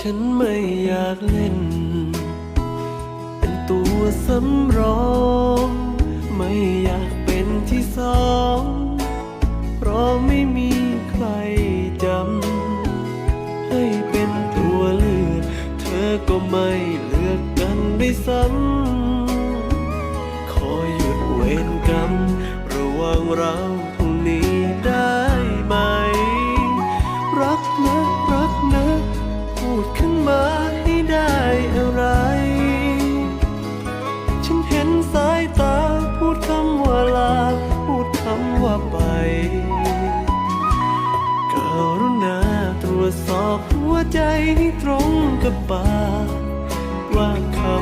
ฉันไม่อยากเล่น เป็นตัวสำรอง ไม่อยากเป็นที่สอง เพราะไม่มีใครจำ ให้เป็นตัวเลือก เธอก็ไม่เลือกกันด้วยซ้ำ ขอหยุดเวรกรรมระหว่างเรา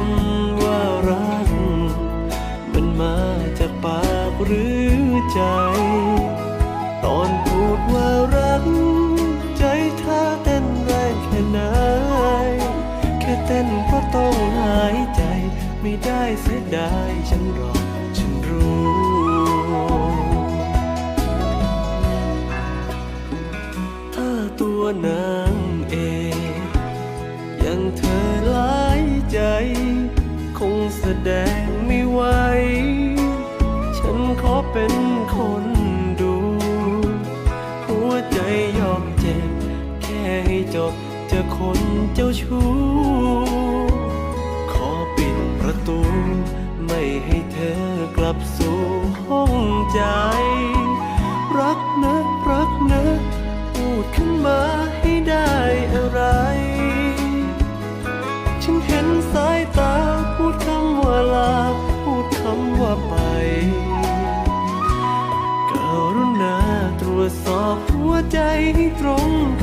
ำว่ารัก มันมาจากปากหรือใจ ตอนพูดว่ารัก ใจท่าเต้นแรงแค่ไหน แค่เต้นเพราะต้องหายใจ ไม่ได้เสียดายฉันรอฉันรู้ถ้าตัวนางเองยังเธอหลายใจ ดงไม่ไหว ฉันขอเป็นคนดู หัวใจยอมเจ็บ แค่ให้จบจะคนเจ้าชู้ ขอปิดประตู ไม่ให้เธอกลับสู่ห้องใจ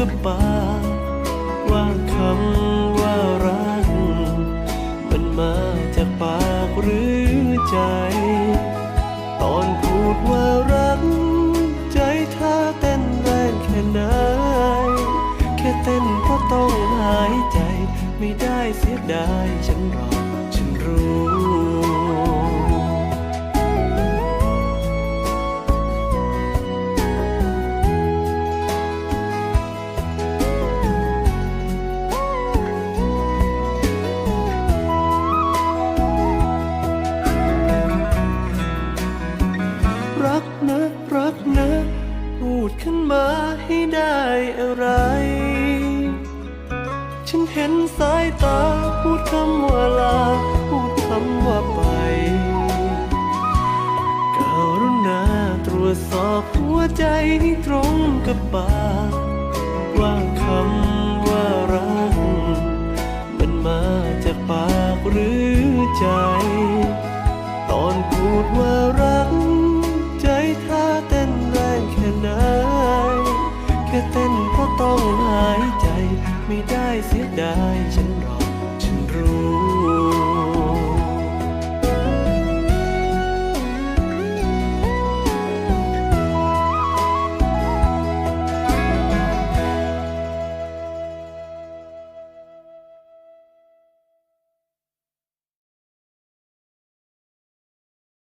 กับปากว่าคำว่ารัก มันมาจากปากหรือใจ ตอนพูดว่ารัก ใจท่าเต้นแรงแค่ไหนแค่เต้นก็ต้องหายใจ ไม่ได้เสียดายใจ ดขึ้นมาให้ได้อะไร ฉันเห็นสายตาพูดคำว่าลาพูดคำว่าไปกรุณาตรวจสอบหัวใจให้ตรงกับปากว่าคำ ไม่ได้เสียดายฉันรอ